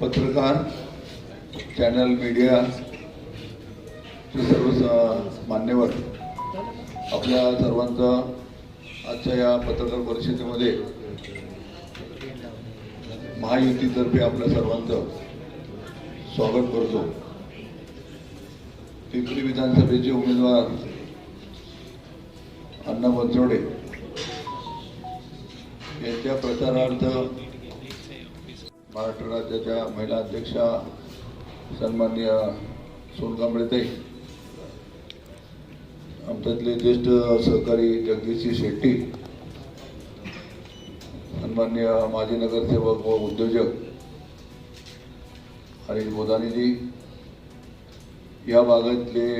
पत्रकार channel media चे सर्व स- मान्यवर आपल्या सर्वांचा आजच्या या पत्रकार परिषदेमध्ये महायुतीतर्फे आपल्या सर्वांचं स्वागत करतो. पिंपरी विधानसभेचे उमेदवार अण्णा बनसोडे यांच्या प्रचारार्थ महाराष्ट्र राज्याच्या महिला अध्यक्षा सन्माननीय सोनकांबळेताई आमच्यातले ज्येष्ठ सहकारी जगदीशजी शेट्टी सन्माननीय माजी नगरसेवक व उद्योजक हरीश बोधानीजी या भागातले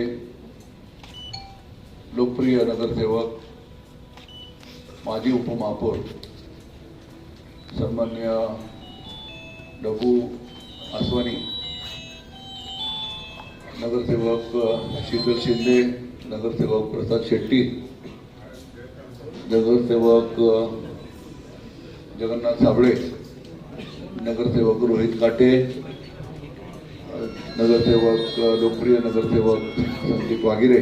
लोकप्रिय नगरसेवक माजी उपमहापौर सन्मान्य डबू आसवानी नगरसेवक शीतल शिंदे नगरसेवक प्रसाद शेट्टी नगरसेवक जगन्नाथ साबळे नगरसेवक रोहित काटे नगरसेवक लोकप्रिय नगरसेवक संदीप वागिरे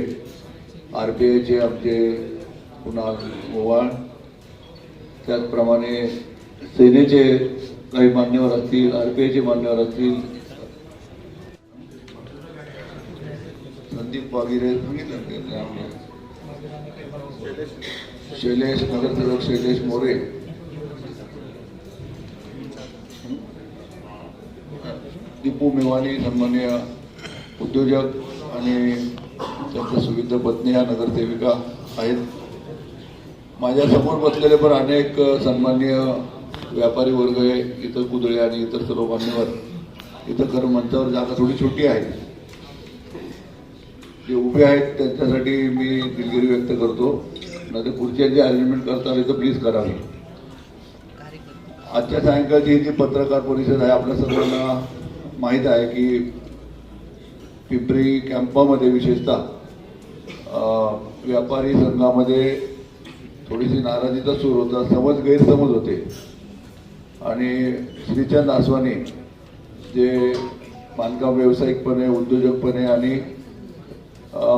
आर पी आयचे आमचे कुणाल मोवाळ त्याचप्रमाणे सेनेचे काही मान्यवर असतील आर पी आयचे मान्यवर असतील. संदीप वागिरे सांगितलं शैलेश नगरसेवक शैलेश मोरे. दीपू मेवानी सन्मान्य उद्योजक आणि त्यांच्या सुविध पत्नी या नगरसेविका आहेत. माझ्यासमोर बसलेले पण अनेक सन्मान्य व्यापारी वर्ग आहे इतर कुदळे आणि इतर सर्व मान्यवर इथं खरं मंचावर जागा थोडी छोटी आहे. जे उभे आहेत त्यांच्यासाठी मी दिलगिरी व्यक्त करतो. नाही तर पुढच्या अरेंजमेंट करता आली तर प्लीज करावी आजच्या सायंकाळची ही जी पत्रकार परिषद आहे आपल्या सर्वांना माहीत आहे की पिंपरी कॅम्पामध्ये विशेषतः व्यापारी संघामध्ये थोडीशी नाराजीचा सूर होता समज गैरसमज होते. आणि श्रीचंद आसवानी जे बांधकाम व्यावसायिकपणे उद्योजकपणे आणि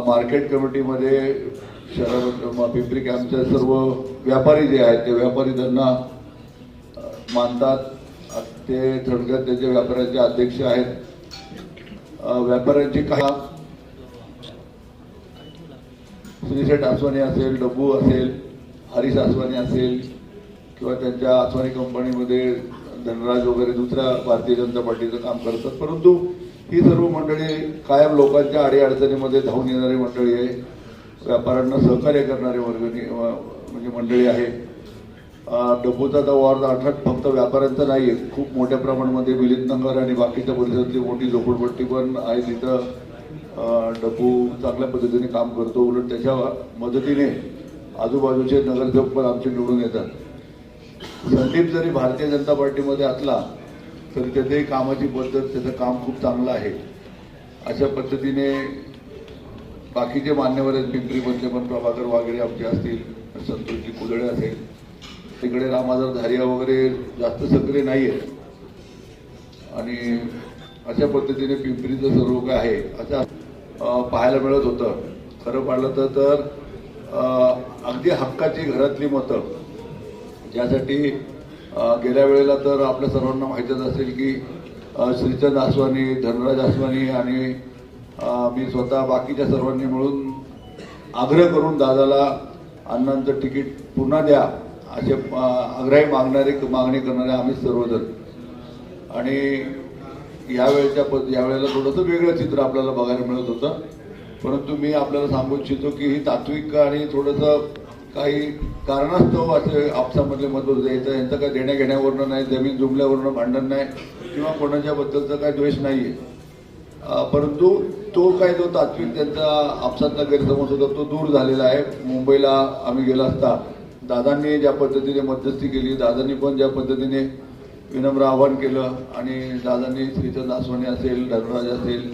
मार्केट कमिटीमध्ये शहरा पिंपरी कॅम्पच्या सर्व व्यापारी जे आहेत ते व्यापारी त्यांना मानतात. ते थोडक्यात त्याचे व्यापाऱ्यांचे अध्यक्ष आहेत. अ, व्यापाऱ्यांची काय श्रीशेठ आसवानी असेल डब्बू असेल हरीश आसवानी असेल किंवा त्यांच्या आसवानी कंपनीमध्ये धनराज वगैरे दुसऱ्या भारतीय जनता पार्टीचं काम करतात. परंतु ही सर्व मंडळी कायम लोकांच्या अडीअडचणीमध्ये धावून येणारी मंडळी आहे. व्यापाऱ्यांना सहकार्य करणारी वर्गणी म्हणजे मंडळी आहे. अ, डब्बूचा तर वॉर्ड अर्थात फक्त व्यापाऱ्यांचा नाही आहे खूप मोठ्या प्रमाणामध्ये विलितनगर आणि बाकीच्या परिसरातली मोठी झोपडपट्टी पण आहे तिथं. अ, डब्बू चांगल्या पद्धतीने काम करतो. उलट त्याच्या मदतीने आजूबाजूचे नगरसेवक पण आमचे निवडून येतात. संदीप जरी भारतीय जनता पार्टीमध्ये असला तरी त्याचंही कामाची पद्धत त्याचं काम खूप चांगलं आहे. अशा पद्धतीने बाकीचे मान्यवर आहेत पिंपरीमधले पण प्रभाकर वगैरे आमचे असतील संतोषजी कुदळे असेल. तिकडे रामाजर धारिया वगैरे जास्त सक्रिय नाही आहेत आणि अशा पद्धतीने पिंपरीचं सर्व काय आहे असं पाहायला मिळत होतं. खरं पाहिलं तर तर अगदी हक्काची घरातली मतं ज्यासाठी गेल्या वेळेला तर आपल्या सर्वांना माहीतच असेल की श्रीचंद आसवानी धनराज आसवानी आणि मी स्वतः बाकीच्या सर्वांनी मिळून आग्रह करून दादाला अण्णांचं तिकीट पुन्हा द्या असे आग्रही मागणारे मागणी करणारे आम्ही सर्वजण. आणि यावेळेच्या पद यावेळेला थोडंसं वेगळं चित्र आपल्याला बघायला मिळत होतं. परंतु मी आपल्याला सांगू इच्छितो की ही तात्विक आणि थोडंसं काही कारणास्तव असे आपसामधले मतभेद द्यायचं यांचं काही देण्या घेण्यावरनं नाही जमीन जुमल्यावरनं भांडण नाही किंवा कोणाच्या बद्दलचा काही द्वेष नाही आहे परंतु तो काय जो तात्विक त्यांचा आपसातला गैरसमज होता तो दूर झालेला आहे. मुंबईला आम्ही गेला असता दादांनी ज्या पद्धतीने मध्यस्थी केली दादांनी पण ज्या पद्धतीने विनम्र आवाहन केलं आणि दादांनी श्रीचंद आसवानी असेल धनराज असेल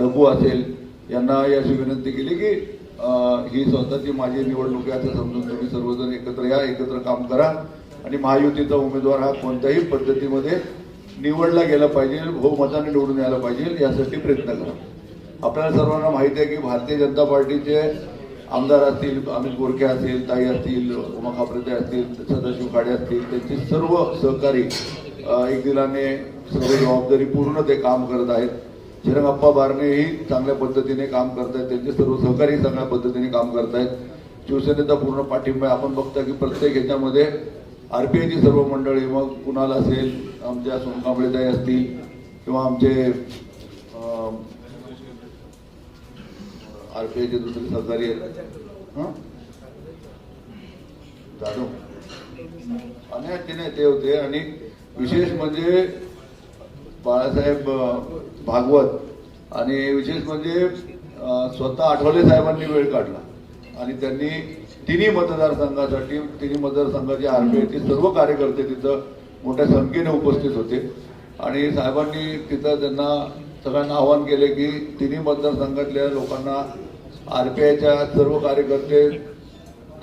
डबू असेल यांना अशी विनंती केली की ही स्वतःची माझी निवडणूक आहे असं समजून तुम्ही सर्वजण एकत्र या एकत्र काम करा. आणि महायुतीचा उमेदवार हा कोणत्याही पद्धतीमध्ये निवडला गेला पाहिजे बहुमताने निवडून यायला पाहिजे यासाठी प्रयत्न करा. आपल्याला सर्वांना माहिती आहे की भारतीय जनता पार्टीचे आमदार असतील अमित गोरखे असतील ताई असतील उमा खापरेते असतील सदाशिव खाडे असतील त्यांचे सर्व सहकारी एक दिलाने सर्व जबाबदारी पूर्ण ते काम करत आहेत. चिरंगप्पा बारणेही चांगल्या पद्धतीने काम करत आहेत त्यांचे सर्व सहकारी चांगल्या पद्धतीने काम करत आहेत शिवसेनेचा पूर्ण पाठिंबा आपण बघता की प्रत्येक ह्याच्यामध्ये आरपीआयची सर्व मंडळी मग कुणाल असेल आमच्या सोनकांबळेताई असतील किंवा आमचे अं, आरपीआयचे दुसरे सहकारी आहेत. हं? जाधव. आणि ते नाही ते होते आणि विशेष म्हणजे बाळासाहेब भागवत आणि विशेष म्हणजे स्वतः आठवले साहेबांनी वेळ काढला. आणि त्यांनी तिन्ही मतदारसंघासाठी तिन्ही मतदारसंघाचे ते सर्व कार्यकर्ते तिथं मोठ्या संख्येने उपस्थित होते. आणि साहेबांनी तिथं त्यांना सगळ्यांना आवाहन केले की तिन्ही मतदारसंघातल्या लोकांना आरपीआयच्या सर्व कार्यकर्ते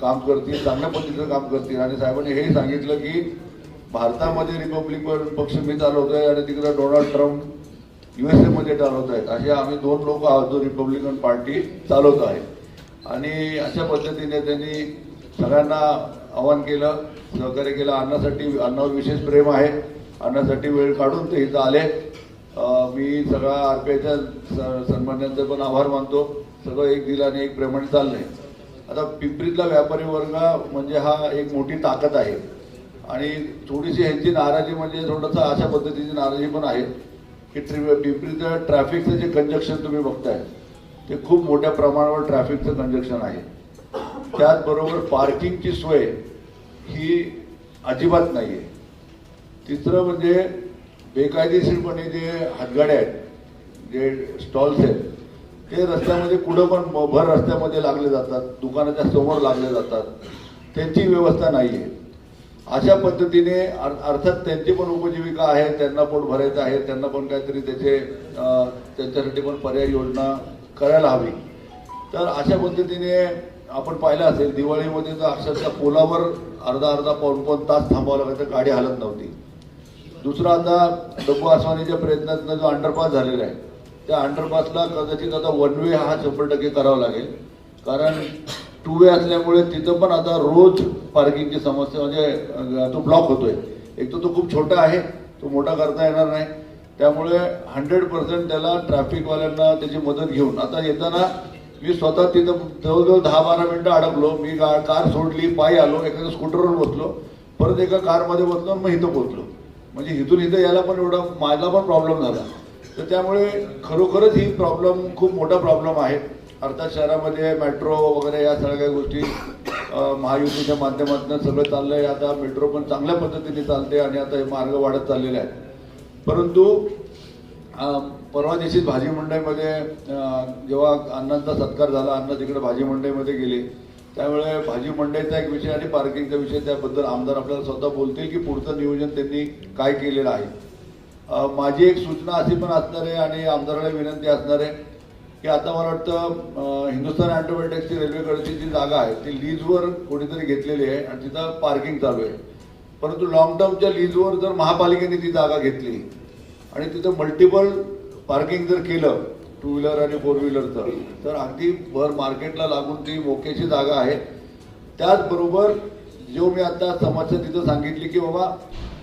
काम करतील चांगल्या पद्धतीचं काम करतील. आणि साहेबांनी हेही सांगितलं की भारतामध्ये रिपब्लिकन पक्ष मी चालवतोय आणि तिकडे डोनाल्ड ट्रम्प युएसए मध्ये चालवत आहेत असे आम्ही दोन लोक आहोत जो रिपब्लिकन पार्टी चालवत आहे. आणि अशा पद्धतीने त्यांनी सगळ्यांना आवाहन केलं सहकार्य केलं. अन्नासाठी अन्नावर विशेष प्रेम आहे. अन्नासाठी वेळ काढून ते इथं आले. मी सगळ्या आरपीआयच्या सन्मान्यांचे पण आभार मानतो. सगळं एक दिलाने एक प्रेमाने चाललंय. आता पिंपरीतला व्यापारी वर्ग म्हणजे हा एक मोठी ताकद आहे. आणि थोडीशी ह्यांची नाराजी म्हणजे थोडंसं अशा पद्धतीची नाराजी पण आहे की ट्रि- पिंपरीचं ट्रॅफिकचं जे कंजक्शन तुम्ही बघताय ते खूप मोठ्या प्रमाणावर ट्रॅफिकचं कंजक्शन आहे. त्याचबरोबर पार्किंगची सोय ही अजिबात नाही आहे तिसरं म्हणजे बेकायदेशीरपणे जे हातगाड्या आहेत जे स्टॉल्स आहेत ते रस्त्यामध्ये कुठं पण भर रस्त्यामध्ये लागले जातात दुकानाच्या समोर लागले जातात त्यांची व्यवस्था नाही आहे अशा पद्धतीने अर्थात त्यांची पण उपजीविका आहे त्यांना पण भरायचं आहे त्यांना पण काहीतरी त्याचे त्यांच्यासाठी पण पर्याय योजना करायला हवी. तर अशा पद्धतीने आपण पाहिलं असेल दिवाळीमध्ये तर अक्षरशः पोलावर अर्धा अर्धा पाऊन पाऊन तास थांबावं लागायचं गाडी हालत नव्हती. दुसरा आता डब्बू आसवानीच्या प्रयत्नातनं जो अंडरपास झालेला आहे त्या अंडरपासला कदाचित आता वन वे हा शंभर टक्के करावा लागेल. कारण टू वे असल्यामुळे तिथं पण आता रोज पार्किंगची समस्या म्हणजे तो ब्लॉक होतोय. एक तर तो खूप छोटा आहे तो मोठा करता येणार नाही. त्यामुळे हंड्रेड पर्सेंट त्याला ट्रॅफिकवाल्यांना त्याची मदत घेऊन. आता येताना मी स्वतः तिथं जवळजवळ दहा बारा मिनिटं अडकलो. मी गा- कार सोडली पायी आलो एखाद्या स्कूटरवर बसलो. परत एका कारमध्ये बसलो आणि मग इथं पोहोचलो. म्हणजे इथून इथं यायला पण एवढा माझा पण प्रॉब्लेम झाला. तर त्यामुळे खरोखरच ही प्रॉब्लेम खूप मोठा प्रॉब्लेम आहे. अर्थात शहरामध्ये मेट्रो वगैरे या सगळ्या काही गोष्टी महायुतीच्या माध्यमातून सगळं चाललंय. आता मेट्रो पण चांगल्या पद्धतीने चालते आणि आता हे मार्ग वाढत चाललेले आहेत. परंतु परवा दिवशीच भाजी मंडईमध्ये जेव्हा अण्णांचा सत्कार झाला अण्णा तिकडे भाजी मंडईमध्ये गेले त्यामुळे भाजी मंडईचा एक विषय आणि पार्किंगचा विषय त्याबद्दल आमदार आपल्याला स्वतः बोलतील की पुढचं नियोजन त्यांनी काय केलेलं आहे. माझी एक सूचना अशी पण असणार आहे आणि आमदाराला विनंती असणार आहे की आता मला वाटतं हिंदुस्तान हिंदुस्थान अँटोमॅटिक्सची रेल्वेकडची जी जागा आहे ती लीजवर कोणीतरी घेतलेली आहे आणि तिथं पार्किंग चालू आहे. परंतु लॉंग टर्मच्या लीजवर जर महापालिकेने ती जागा घेतली आणि तिथं मल्टिपल पार्किंग जर केलं टू व्हीलर आणि फोर व्हीलरचं तर अगदी भर मार्केटला लागून ती मोक्याची जागा आहे. त्याचबरोबर जो मी आता समस्या तिथं सांगितली की बाबा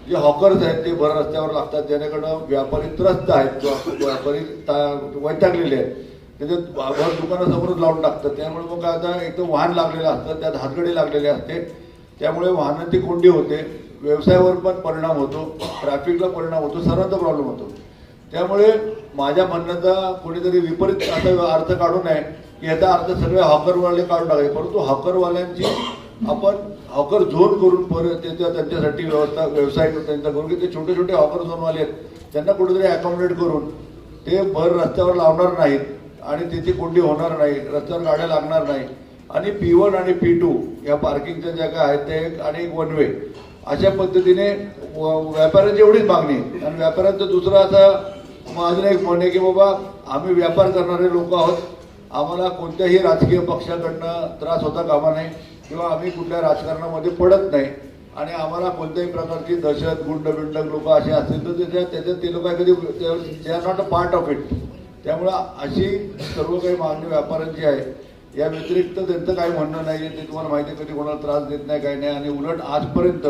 जे हॉकर्स आहेत ते भर रस्त्यावर लागतात ज्यानेकडं व्यापारी त्रस्त आहेत किंवा व्यापारी वैतागलेले आहेत त्याच्यात भर दुकानासमोरच लावून टाकतात. त्यामुळे मग काय आता एकदम वाहन लागलेलं असतं त्यात हातगडी लागलेले असते. त्यामुळे वाहनांची कोंडी होते. व्यवसायावर पण परिणाम होतो. ट्रॅफिकला परिणाम होतो. सर्वांचा प्रॉब्लेम होतो. त्यामुळे माझ्या म्हणण्याचा कोणीतरी विपरीत असा अर्थ काढू नये की याचा अर्थ सगळे हॉकरवाले काढून टाकायचे. परंतु हॉकरवाल्यांची आपण हॉकर झोन करून परत त्याच्या त्यांच्यासाठी व्यवस्था व्यवसाय त्यांचा करून की ते छोटे छोटे हॉकर झोनवाले आहेत. त्यांना कुठेतरी अकॉमोडेट करून ते भर रस्त्यावर लावणार नाहीत. आणि तिथे कोंडी होणार नाही रस्त्यावर गाड्या लागणार नाही. आणि पी वन आणि पी टू या पार्किंगच्या ज्या काय आहेत ते एक आणि एक वन वे अशा पद्धतीने व्यापाऱ्यांची एवढीच मागणी आहे. आणि व्यापाऱ्यांचं दुसरं असं माझं एक म्हणणे की बाबा आम्ही व्यापार करणारे लोक आहोत. आम्हाला कोणत्याही राजकीय पक्षाकडनं त्रास होता कामा नये किंवा आम्ही कुठल्या राजकारणामध्ये पडत नाही. आणि आम्हाला कोणत्याही प्रकारची दहशत गुंड बिंड लोक असे असतील तर त्याच्या त्याच्यात ते लोक कधी they are not a part of it त्यामुळं अशी सर्व काही मान्य व्यापाऱ्यांची आहे. या व्यतिरिक्त त्यांचं काही म्हणणं नाही आहे ते तुम्हाला माहिती कधी कोणाला त्रास देत नाही काही नाही. आणि उलट आजपर्यंत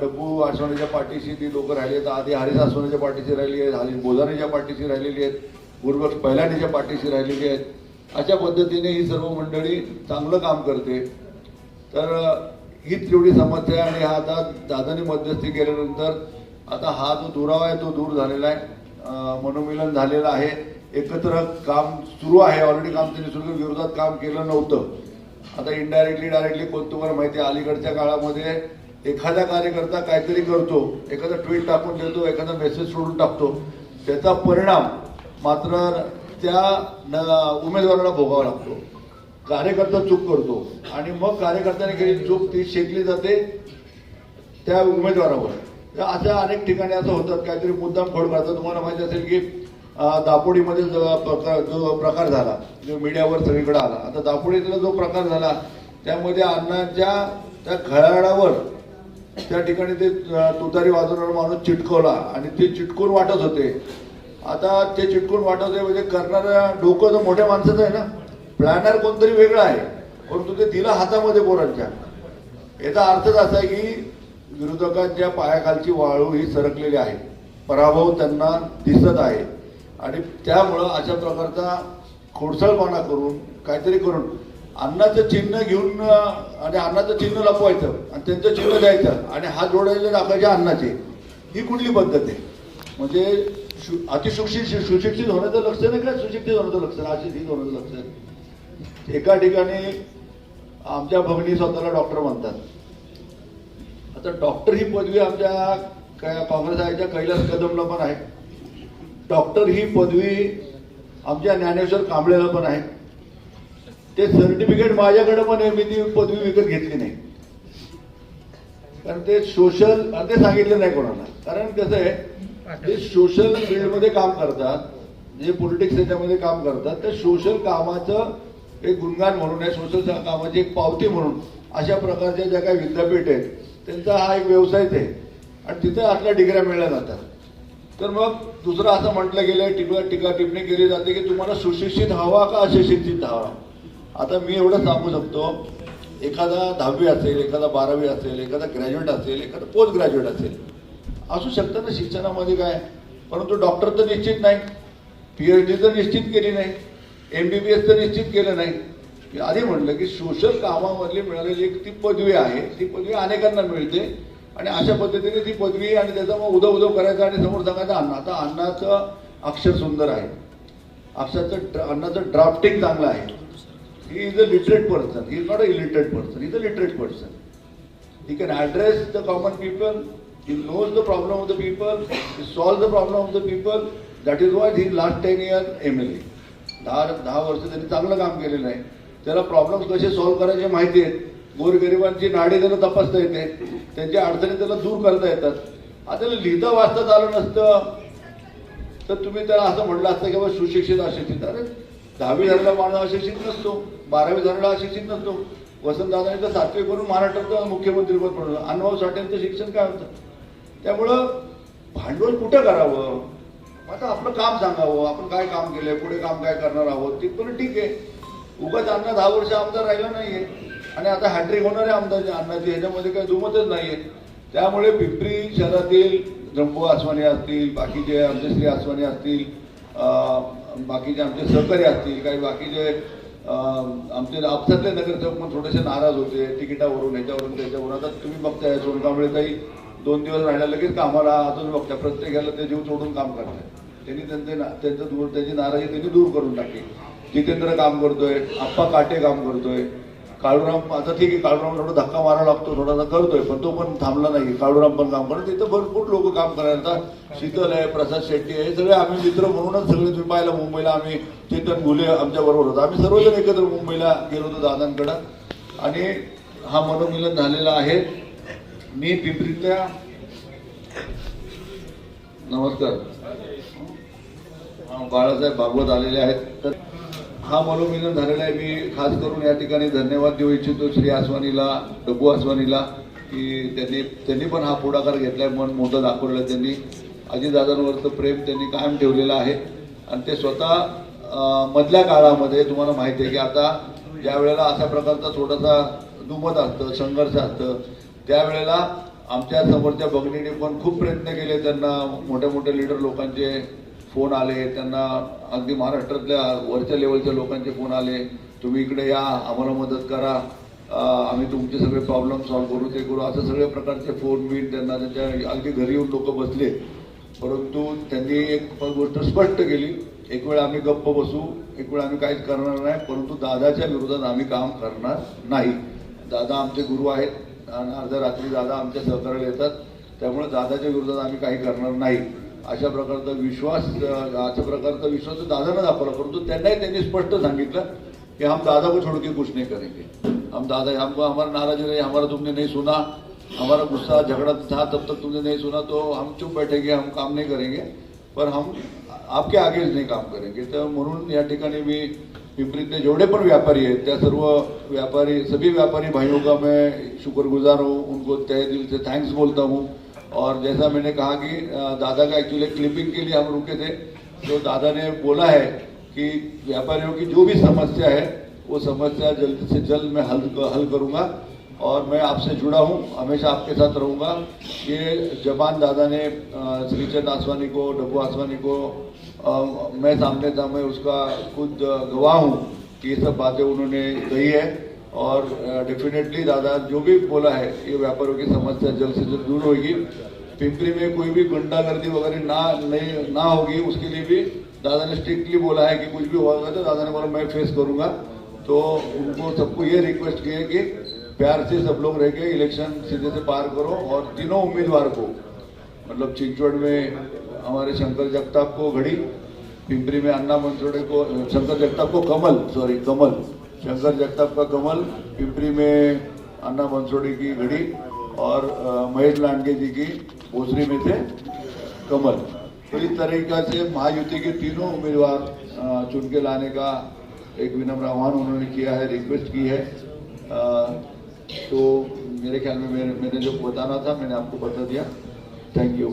डब्बू आसवण्याच्या पाठीशी ती लोक राहिली आहेत. आधी हरिस आसवण्याच्या पाठीशी राहिली आहेत हरीश बोधानेच्या पाठीशी राहिलेली आहेत गुरुबक्ष पहिल्यानीच्या पाठीशी राहिलेली आहेत. अशा पद्धतीने ही सर्व मंडळी चांगलं काम करते. तर ही तेवढी समस्या आहे. आणि हा आता दादाने मध्यस्थी केल्यानंतर आता हा जो दुरावा आहे तो दूर झालेला आहे. मनोमिलन झालेलं आहे. एकत्र काम सुरू आहे. ऑलरेडी काम त्यांनी सुरू विरोधात काम केलं नव्हतं. आता इनडायरेक्टली डायरेक्टली कोण तुम्हाला माहिती आहे. अलीकडच्या काळामध्ये एखादा कार्यकर्ता काहीतरी करतो. एखादा ट्विट टाकून देतो. एखादा मेसेज सोडून टाकतो. त्याचा परिणाम मात्र त्या न- उमेदवाराला भोगावा लागतो. कार्यकर्ता चूक करतो. आणि मग कार्यकर्त्याने केलेली चूक ती शेकली जाते त्या उमेदवारावर. अशा अनेक ठिकाणी असं होतं काहीतरी मुद्दाम खोड करतात तुम्हाला माहिती असेल की दापोडीमध्ये जो प्रकार जो प्रकार झाला जो मीडियावर सगळीकडे आला. आता दापोडीतला जो प्रकार झाला त्यामध्ये अण्णांच्या त्या खळाडावर त्या ठिकाणी ते तुतारी वाजवणारा माणूस चिटकवला आणि ते चिटकून वाटत होते. आता ते चिटकून वाटत होते म्हणजे करणारा डोकं तर मोठ्या माणसाचं आहे ना. प्लॅनर कोणतरी वेगळं आहे. परंतु ते दिलं हातामध्ये पोरांच्या. याचा अर्थच असा आहे की विरोधकांच्या पायाखालची वाळू ही सरकलेली आहे. पराभव त्यांना दिसत आहे. आणि त्यामुळं अशा प्रकारचा खोडसळपणा करून काहीतरी करून अन्नाचं चिन्ह घेऊन आणि अन्नाचं चिन्ह लपवायचं आणि त्यांचं चिन्ह द्यायचं आणि हात जोडायला दाखवायचे अन्नाचे. ही कुठली पद्धत आहे? म्हणजे शु अतिसुशिक्षित सुशिक्षित होण्याचं लक्ष नाही काय सुशिक्षित होण्याचं लक्ष आहे अशिक्षित होण्याचं लक्ष एका ठिकाणी आमच्या भगिनी स्वतःला डॉक्टर म्हणतात. आता डॉक्टर ही पदवी आमच्या काँग्रेस आयच्या कैलास कदमला पण आहे. डॉक्टर ही पदवी आमच्या ज्ञानेश्वर कांबळेला पण आहे. ते सर्टिफिकेट माझ्याकडे पण आहे मी ती पदवी विकत घेतली नाही. कारण ते सोशल ते सांगितलं नाही कोणाला. कारण कसं आहे ते सोशल फील्डमध्ये काम करतात जे पॉलिटिक्स याच्यामध्ये काम करतात ते सोशल कामाचं एक गुणगान म्हणून आहे. सोशल कामाची एक पावती म्हणून. अशा प्रकारच्या ज्या काही विद्यापीठ आहेत त्यांचा हा एक व्यवसायच आहे आणि तिथे आपल्या डिग्र्या मिळल्या जातात. तर मग दुसरं असं म्हटलं गेलं टीका टीका टिप्पणी केली जाते की तुम्हाला सुशिक्षित हवा का अशिक्षित हवा? आता मी एवढं सांगू शकतो एखादा दहावी असेल एखादा बारावी असेल एखादा ग्रॅज्युएट असेल एखादा पोस्ट ग्रॅज्युएट असेल असू शकतं ना शिक्षणामध्ये काय? परंतु डॉक्टर तर निश्चित नाही पीएचडी तर निश्चित केली नाही एम बी बी एस तर निश्चित केलं नाही. मी आधी म्हटलं की सोशल कामामधली मिळालेली एक ती पदवी आहे ती पदवी अनेकांना मिळते आणि अशा पद्धतीने ती पदवी आणि त्याचा मग उदो उदो करायचा आणि समोर सांगायचं अन्न आता अन्नाचं अक्षर सुंदर आहे. अक्षराचं ड्रा- अन्नाचं ड्राफ्टिंग चांगलं आहे. He is a literate person he is not a illiterate person is a literate person he can address the common people he knows the problem of the people he solve the solves of the people that is That he last ten year M L A दहा दहा वर्ष त्यांनी चांगलं काम केलेलं आहे. त्याला problems कसे सॉल्व्ह करायचे माहिती आहेत. गोरगरिबांची नाडी त्याला तपासता येते. त्यांच्या अडचणी त्याला दूर करता येतात. आता लिहिता वाचता आलं नसतं. तर तुम्ही त्याला असं म्हटलं असतं की बाबा सुशिक्षित अशिक्षित. अरे दहावी झालेला माणूस अशिक्षित नसतो. बारावी झालेला अशिक्षित नसतो. वसंतदादाने तर सातवी करून महाराष्ट्राचं मुख्यमंत्रीपद म्हणलं अण्णाभाऊ साठेंचं शिक्षण काय होतं? त्यामुळं भांडवल कुठं करावं? आता आपलं काम सांगावं. आपण काय काम केलं पुढे काम काय करणार आहोत? तिथपर्यंत ठीक आहे. उगाच अण्णा दहा वर्ष आमदार राहिला नाहीये. आणि आता हॅट्रिक होणार आहे आमदार अण्णाची ह्याच्यामध्ये काही दुमतच नाहीये. त्यामुळे पिंपरी शहरातील जम्बो आसवाणी असतील बाकीचे आमचे श्री आसवाणी असतील बाकीचे आमचे सहकारी असतील काही बाकीचे आमचे आपसातले नगरसेवक पण थोडेसे नाराज होते तिकिटावरून ह्याच्यावरून त्याच्यावरून. आता तुम्ही बघताय सोनकांबळे काही दोन दिवस राहिला लगेच कामाला अजून बघताय प्रत्येकाला ते जीव सोडून काम करतात त्यांनी त्यांचे ना- त्यांचं दूर त्याची नाराजी त्यांनी दूर करून टाकली. जितेंद्र काम करतोय आप्पा काटे काम करतोय. काळूराम आता ठीक आहे काळूराम थोडा धक्का मारावा लागतो थोडासा करतोय पण तो पण थांबला नाही. काळूराम पण काम करत तिथं भरपूर लोक काम करायला शीतल आहे प्रसाद शेट्टी आहे सगळे आम्ही मित्र म्हणूनच सगळे तुम्ही पाहिलं मुंबईला आम्ही चेतन घुले आमच्या बरोबर होतो. आम्ही सर्वजण एकत्र मुंबईला गेलो होतो दादांकडं. आणि हा मनोमिलन झालेला आहे. मी पिंपरीतल्या नमस्कार. बाळासाहेब भागवत आलेले आहेत. तर हा मनोमिलन झालेला आहे. मी खास करून या ठिकाणी धन्यवाद देऊ इच्छितो श्री आसवानीला डब्बू आसवानीला की त्यांनी त्यांनी पण हा पुढाकार घेतलाय मन मोठं दाखवलेलं आहे त्यांनी. अजितदादांवरचं प्रेम त्यांनी कायम ठेवलेलं आहे. आणि ते स्वतः मधल्या काळामध्ये तुम्हाला माहिती आहे की आता ज्या वेळेला अशा प्रकारचा थोडासा दुमत असतं संघर्ष असतं त्यावेळेला आमच्या समोरच्या बघणीने पण खूप प्रयत्न केले त्यांना मोठ्या मोठ्या लीडर लोकांचे फोन आले त्यांना अगदी महाराष्ट्रातल्या वरच्या लेवलच्या लोकांचे फोन आले तुम्ही इकडे या आम्हाला मदत करा आम्ही तुमचे सगळे प्रॉब्लेम सॉल्व्ह करू ते करू. असं सगळ्या प्रकारचे फोन बिन त्यांना त्यांच्या अगदी घरी येऊन लोक बसले. परंतु त्यांनी एक गोष्ट स्पष्ट केली एक वेळ आम्ही गप्प बसू एक वेळ आम्ही काहीच करणार नाही परंतु दादाच्या विरोधात आम्ही काम करणार नाही. दादा आमचे गुरु आहेत आणि अर्ध्या रात्री दादा आमच्या सहकार्याला येतात त्यामुळे दादाच्या विरोधात आम्ही काही करणार नाही. अशा प्रकारचा विश्वास, अशा प्रकारचा विश्वास दादानं दाखवला, परंतु त्यांनाही त्यांनी स्पष्ट सांगितलं कि हम दादा को छोड़ के कुछ नहीं करेंगे. हम दादा, हमको हमारा नाराज़ रहे, हमारा तुमने नहीं सुना, हमारा गुस्सा, झगड़ा था, तब तक तुमने नहीं सुना तो हम चुप बैठेंगे, हम काम नहीं करेंगे, पर हम आपके आगे नहीं काम करेंगे. तर म्हणून या ठिकाणी मी पिंपरीतले जेवढे पण व्यापारी आहेत, त्या सर्व व्यापारी, सभी व्यापारी भाइयों का मैं शुक्रगुजार हूँ, उनको तय दिल से थैंक्स बोलता हूँ. और जैसा मैंने कहा कि दादा का एक्चुअली क्लिपिंग के लिए हम रुके थे तो दादा ने बोला है कि व्यापारियों की जो भी समस्या है वो समस्या जल्द से जल्द मैं हल हल करूँगा और मैं आपसे जुड़ा हूँ हमेशा आपके साथ रहूँगा। ये जबान दादा ने श्रीचंद आसवानी को डब्बू आसवानी को अ, मैं सामने था मैं उसका खुद गवाह हूँ कि ये सब बातें उन्होंने कही है। और डेफिनेटली दादा, जो भी बोला है, ये व्यापारों की समस्या जल्द से जल्द दूर होगी। पिंपरी में कोई भी गुंडागर्दी वगैरह ना, नहीं, ना होगी, उसके लिए भी दादा ने स्ट्रिक्टली बोला है कि कुछ भी होगा तो दादा ने बोला, मैं फेस करूँगा। तो उनको सबको ये रिक्वेस्ट किया है कि प्यार से सब लोग रह के इलेक्शन सीधे से पार करो और तीनों उम्मीदवार को मतलब चिंचवड़ में हमारे शंकर जगताप को घड़ी, पिंपरी में अन्ना मंसोड़े को शंकर जगताप को कमल सॉरी कमल शंकर जगताप का कमल, पिपरी में अन्ना बंसोड़ी की घड़ी और महेश लांडगे जी की भोसरी में से कमल। तो इस तरीका से महायुति के तीनों उम्मीदवार चुन के लाने का एक विनम्र आह्वान उन्होंने किया है, रिक्वेस्ट की है। तो मेरे ख्याल में मैंने मैंने जो बताना था, मैंने आपको बता दिया। Thank you.